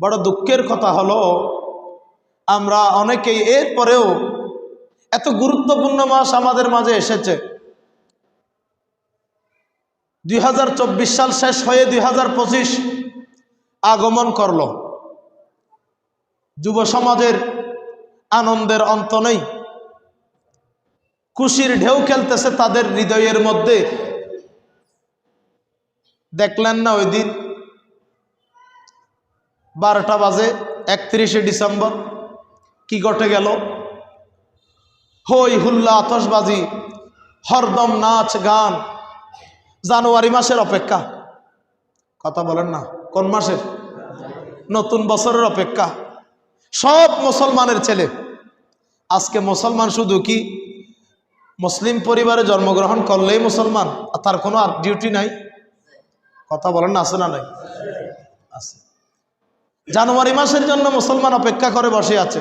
বড় দুঃখের কথা হলো, আমরা অনেকেই এর পরেও এত গুরুত্বপূর্ণ মাস আমাদের মাঝে এসেছে। দুই হাজার চব্বিশ সাল শেষ হয়ে দুই হাজার পঁচিশ আগমন করল। যুব সমাজের আনন্দের অন্ত নেই। খুশির ঢেউ খেলতেছে তাদের হৃদয়ের মধ্যে। দেখলেন না ওই দিন? বারোটা বাজে, একত্রিশে ডিসেম্বর। কি ঘটে গেল? হই হুল্লা আতসবাজি হরদম নাচ গান। জানুয়ারি মাসের অপেক্ষা। কথা বলেন না, কোন মাসের? নতুন বছরের অপেক্ষা। সব মুসলমানের ছেলে। আজকে মুসলমান শুধু কি? মুসলিম পরিবারে জন্মগ্রহণ করলেই মুসলমান, আর তার কোনো ডিউটি নাই। কথা বলেন না, আছে না নাই? আছে। জানুয়ারি মাসের জন্য মুসলমান অপেক্ষা করে বসে আছে।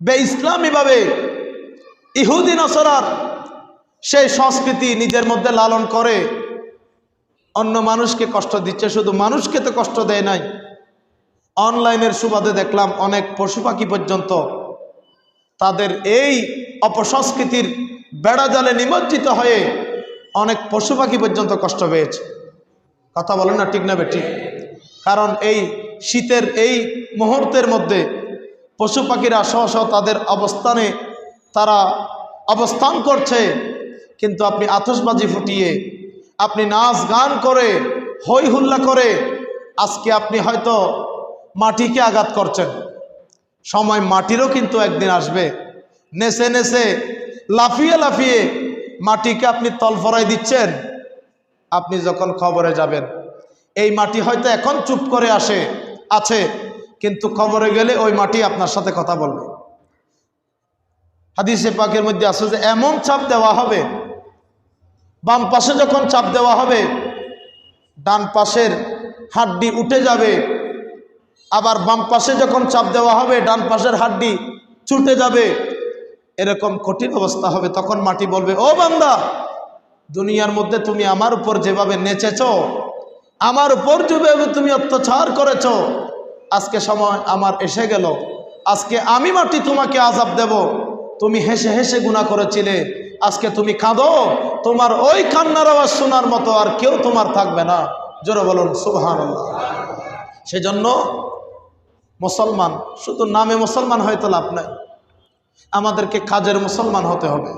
বে ইসলামীভাবে ইহুদি নসরার সেই সংস্কৃতি নিজের মধ্যে লালন করে, অন্য মানুষকে কষ্ট দিচ্ছে, শুধু মানুষকে তো কষ্ট দেয় নাই। অনলাইনের সুবাদে দেখলাম অনেক পশু পাখি পর্যন্ত তাদের এই অপসংস্কৃতির বেড়া জালে নিমজ্জিত হয়ে অনেক পশু পাখি পর্যন্ত কষ্ট পেয়েছে। কথা বলেন না ঠিক না বেটি কারণ এই শীতের এই মুহূর্তের মধ্যে পশু পাখিরা সহ তাদের অবস্থানে তারা অবস্থান করছে। কিন্তু আপনি আতসবাজি ফুটিয়ে, আপনি নাচ গান করে হই হুল্লা করে, আজকে আপনি হয়তো মাটিকে আঘাত করছেন। সময় মাটিরও কিন্তু একদিন আসবে। নেচে নেচে, লাফিয়ে লাফিয়ে মাটিকে আপনি তলফরাই দিচ্ছেন। আপনি যখন খবরে যাবেন এই মাটি হয়তো এখন চুপ করে আসে, আছে, কিন্তু খবরে গেলে ওই মাটি আপনার সাথে কথা বলবে। হাদিসে পাকের মধ্যে আছে যে এমন চাপ দেওয়া হবে, বাম পাশে যখন চাপ দেওয়া হবে, ডান পাশের হাড্ডি উঠে যাবে, আবার বাম পাশে যখন চাপ দেওয়া হবে, ডান পাশের হাড্ডি ছুটে যাবে, এরকম কঠিন অবস্থা হবে, তখন মাটি বলবে, ও বান্দা, দুনিয়ার মধ্যে তুমি আমার উপর যেভাবে নেচেছ আমার উপর যেভাবে তুমি অত্যাচার করেছ। আজকে সময় আমার এসে গেল। আজকে আমি মাটি তোমাকে আজাব দেব। তুমি হেসে হেসে গুণা করেছিলে। আজকে তুমি কাঁদো। তোমার ওই কান্নার আওয়াজ শোনার মতো আর কেউ তোমার থাকবে না। জোরে বলুন সুবহান সেজন্য মুসলমান, শুধু নামে মুসলমান হয়তো লাভ নাই। আমাদেরকে কাজের মুসলমান হতে হবে।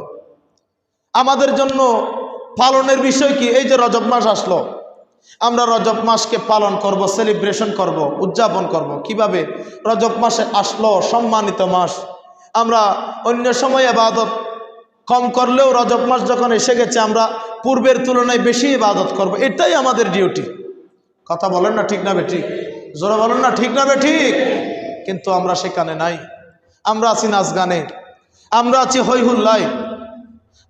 আমাদের জন্য পালনের বিষয় কি? এই যে রজব মাস আসলো। আমরা রজব মাসকে পালন করব সেলিব্রেশন করব, উদযাপন করব। কীভাবে? রজব মাসে আসলো সম্মানিত মাস। আমরা অন্য সময় আবাদত কম করলেও রজব মাস যখন এসে গেছে, আমরা পূর্বের তুলনায় বেশি ইবাদত করব। এটাই আমাদের ডিউটি কথা বলেন না ঠিক না বে ঠিক? জোরে বলেন না ঠিক না বে ঠিক? কিন্তু আমরা সেখানে নাই। আমরা আছি নাচ গানে আমরা আছি হই হুল্লাই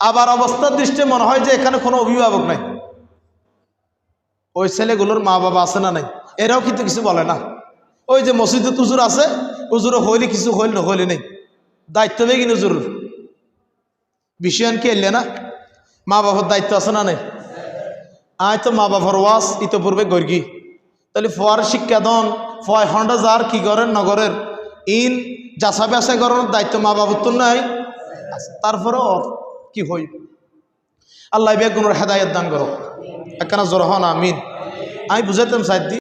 আবার অবস্থার দৃষ্টি মনে হয় যে এখানে কোনো অভিভাবক নাই। ওই ছেলেগুলোর মা বাবা আছে না নাই? এরাও কিন্তু কিছু বলে না। ওই যে মসজিদে তুজুর আছে উজুরও হইলে কিছু, হইল না হইলে নেই। দায়িত্ব নেই কিন্তু উজুর বিষয়ান কি এলে না? মা বাবার দায়িত্ব আছে না নাই? আয় তো মা বাবার ওয়াজ, ইতপূর্বে গর্গি। তাহলে ফোয়ার শিক্ষা দন ফয় হন্ডা যার কি করেন, নগরের। ইন যাচা বেচা করানোর দায়িত্ব মা বাবার তো নাই। তারপরে ওর কি হই আল্লাহ বেগুনের হেদায়ত দান করো একখানা জোর হন আমিন। আমি বুঝাইতাম সাইদি